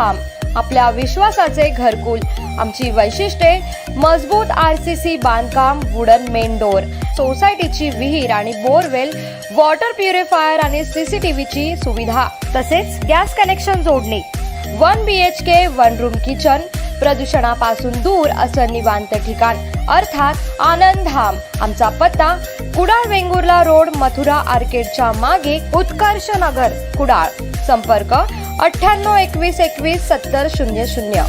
बांधकाम आपल्या विश्वासाचे घरकुल. आमची वैशिष्ट्ये मजबूत आर सी सी बांधकाम वुडन मेन डोर. सोसायटीची विहीर आणि बोरवेल वॉटर प्युरिफायर आणि सीसीटीव्हीची सुविधा. तसेच गॅस कनेक्शन जोडणी. One B H K one room kitchen प्रदूषणापासून दूर असं निवांत ठिकाण. अर्थात आनंदधाम. आमचा पत्ता कुडाळ वेंगुर्ला रोड मथुरा आर्केडच्या मागे उत्कर्ष नगर कुडाळ. संपर्क अठ्ठ्याण्णव एकवीस एकवीस सत्तर शून्य शून्य.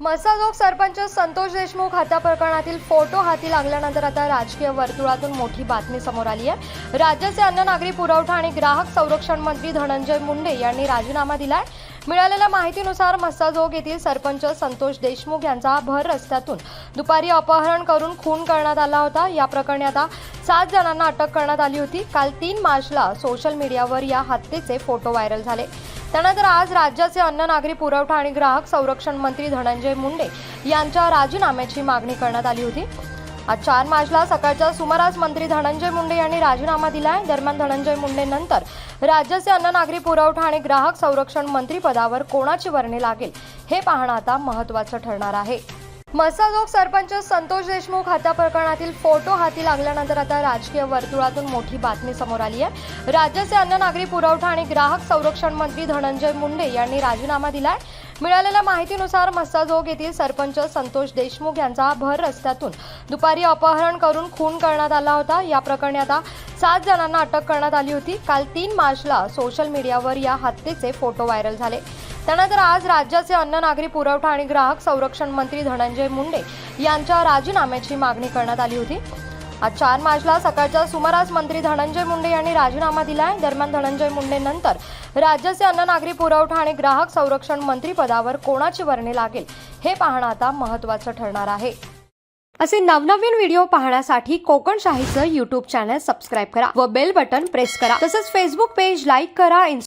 मसाजोग सरपंच संतोष देशमुख हत्या प्रकरणातील फोटो हाती लागल्यानंतर आता राजकीय वर्तुळातून मोठी बातमी समोर आली आहे. राज्याचे अन्न नागरी पुरवठा आणि ग्राहक संरक्षण मंत्री धनंजय मुंडे यांनी राजीनामा दिलाय. मिळालेल्या माहितीनुसार मस्साजोग येथील सरपंच संतोष देशमुख यांचा भर रस्त्यातून दुपारी अपहरण करून खून करण्यात आला होता. या प्रकरणी आता सात जणांना अटक करण्यात आली होती. काल तीन मार्चला सोशल मीडियावर या हत्येचे फोटो व्हायरल झाले. त्यानंतर आज राज्याचे अन्न नागरी पुरवठा आणि ग्राहक संरक्षण मंत्री धनंजय मुंडे यांच्या राजीनाम्याची मागणी करण्यात आली होती. आज चार मार्चला सकाळच्या सुमारास मंत्री धनंजय मुंडे यांनी राजीनामा दिला आहे दरम्यान धनंजय मुंडे नंतर राज्याचे अन्न नागरी पुरवठा आणि ग्राहक संरक्षण मंत्री पदावर कोणाची वर्णी लागेल हे पाहणं आता महत्वाचं ठरणार आहे. मसाजोग सरपंच संतोष देशमुख हत्या प्रकरणातील फोटो हाती लागल्यानंतर आता राजकीय वर्तुळातून मोठी बातमी समोर आली आहे. राज्याचे अन्न नागरी पुरवठा आणि ग्राहक संरक्षण मंत्री धनंजय मुंडे यांनी राजीनामा दिलाय. मिळालेल्या माहितीनुसार मस्साजोग येथील सरपंच संतोष देशमुख यांचा भर रस्त्यातून दुपारी अपहरण करून खून करण्यात आला होता. या प्रकरणी आता सात जणांना अटक करण्यात आली होती. काल तीन मार्चला सोशल मीडियावर या हत्येचे फोटो व्हायरल झाले. त्यानंतर आज राज्याचे अन्न नागरी पुरवठा आणि ग्राहक संरक्षण मंत्री धनंजय मुंडे यांच्या राजीनाम्याची मागणी करण्यात आली होती. आज चार मार्चला सकाळच्या सुमारास मंत्री धनंजय मुंडे यांनी राजीनामा दिलाय. दरम्यान धनंजय मुंडे नंतर राज्याचे अन्न नागरी पुरवठा आणि ग्राहक संरक्षण मंत्री पदावर कोणाची वर्णी लागेल हे पाहणं आता महत्वाचं ठरणार आहे. असे नवनवीन व्हिडिओ पाहण्यासाठी कोकण शाहीचं युट्यूब चॅनल सबस्क्राईब करा व बेल बटन प्रेस करा. तसंच फेसबुक पेज लाईक करा